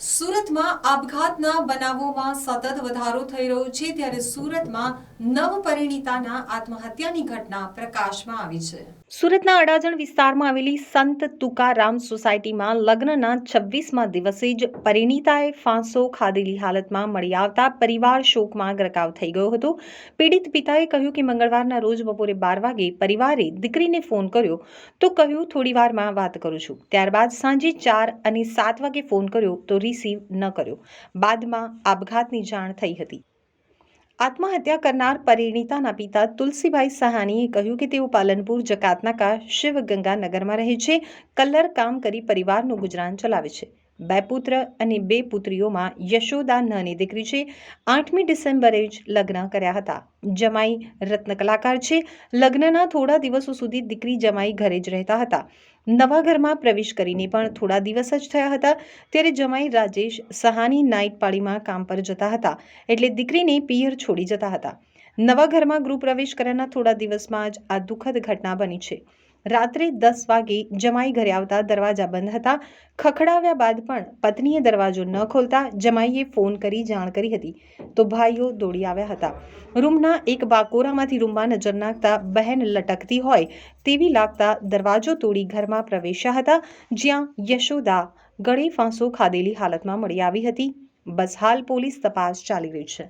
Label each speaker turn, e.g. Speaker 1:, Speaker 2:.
Speaker 1: સુરતમાં આપઘાતના બનાવોમાં સતત વધારો થઈ રહ્યો છે ત્યારે સુરતમાં નવપરિણીતાના આત્મહત્યાની ઘટના પ્રકાશમાં આવી છે. સુરતના અડાજણ વિસ્તારમાં આવેલી સંત તુકારામ સોસાયટીમાં લગ્નના છવ્વીસમાં દિવસે જ પરિણીતાએ ફાંસો ખાધેલી હાલતમાં મળી આવતા પરિવાર શોકમાં ગરકાવ થઈ ગયો હતો. પીડિત પિતાએ કહ્યું કે મંગળવારના રોજ બપોરે બાર વાગે પરિવારે દીકરીને ફોન કર્યો તો કહ્યું થોડી વારમાં વાત કરું છું. ત્યારબાદ સાંજે ચાર અને સાત વાગે ફોન કર્યો તો રિસીવ ન કર્યો. બાદમાં આપઘાતની જાણ થઈ હતી. આત્મહત્યા કરનાર પરિણીતાના પિતા તુલસીભાઈ સહાનીએ કહ્યું કે તેઓ પાલનપુર, જકાતનાકા શિવગંગા નગરમાં રહે છે, કલર કામ કરી પરિવારનું ગુજરાન ચલાવે છે. બે પુત્ર અને બે પુત્રીઓમાં યશોદા નાની દીકરી છે. આઠમી ડિસેમ્બરે જ લગ્ન કર્યા હતા. જમાઈ રત્ન કલાકાર છે. લગ્નના થોડા દિવસો સુધી દીકરી જમાઈ ઘરે જ રહેતા હતા. નવા ઘરમાં પ્રવેશ કરીને પણ થોડા દિવસ જ થયા હતા. ત્યારે જમાઈ રાજેશ સહાની નાઇટ પાળીમાં કામ પર જતા હતા. એટલે દીકરીને પિયર છોડી જતા હતા. નવા ઘરમાં ગૃહ પ્રવેશ કર્યાના થોડા દિવસમાં જ આ દુઃખદ ઘટના બની છે. રાત્રે દસ વાગે જમાઈ ઘરે આવતા દરવાજા બંધ હતા. ખખડાવ્યા બાદ પણ પત્નીએ દરવાજો ન ખોલતા જમાઈએ ફોન કરી જાણ કરી હતી. તો ભાઈઓ દોડી આવ્યા હતા. રૂમના એક બાકોરામાંથી રૂમમાં નજર નાખતા બહેન લટકતી હોય તેવી લાગતા દરવાજો તોડી ઘરમાં પ્રવેશ્યા હતા, જ્યાં યશોદા ગળે ફાંસો ખાધેલી હાલતમાં મળી આવી હતી. બસ હાલ પોલીસ તપાસ ચાલી રહી છે.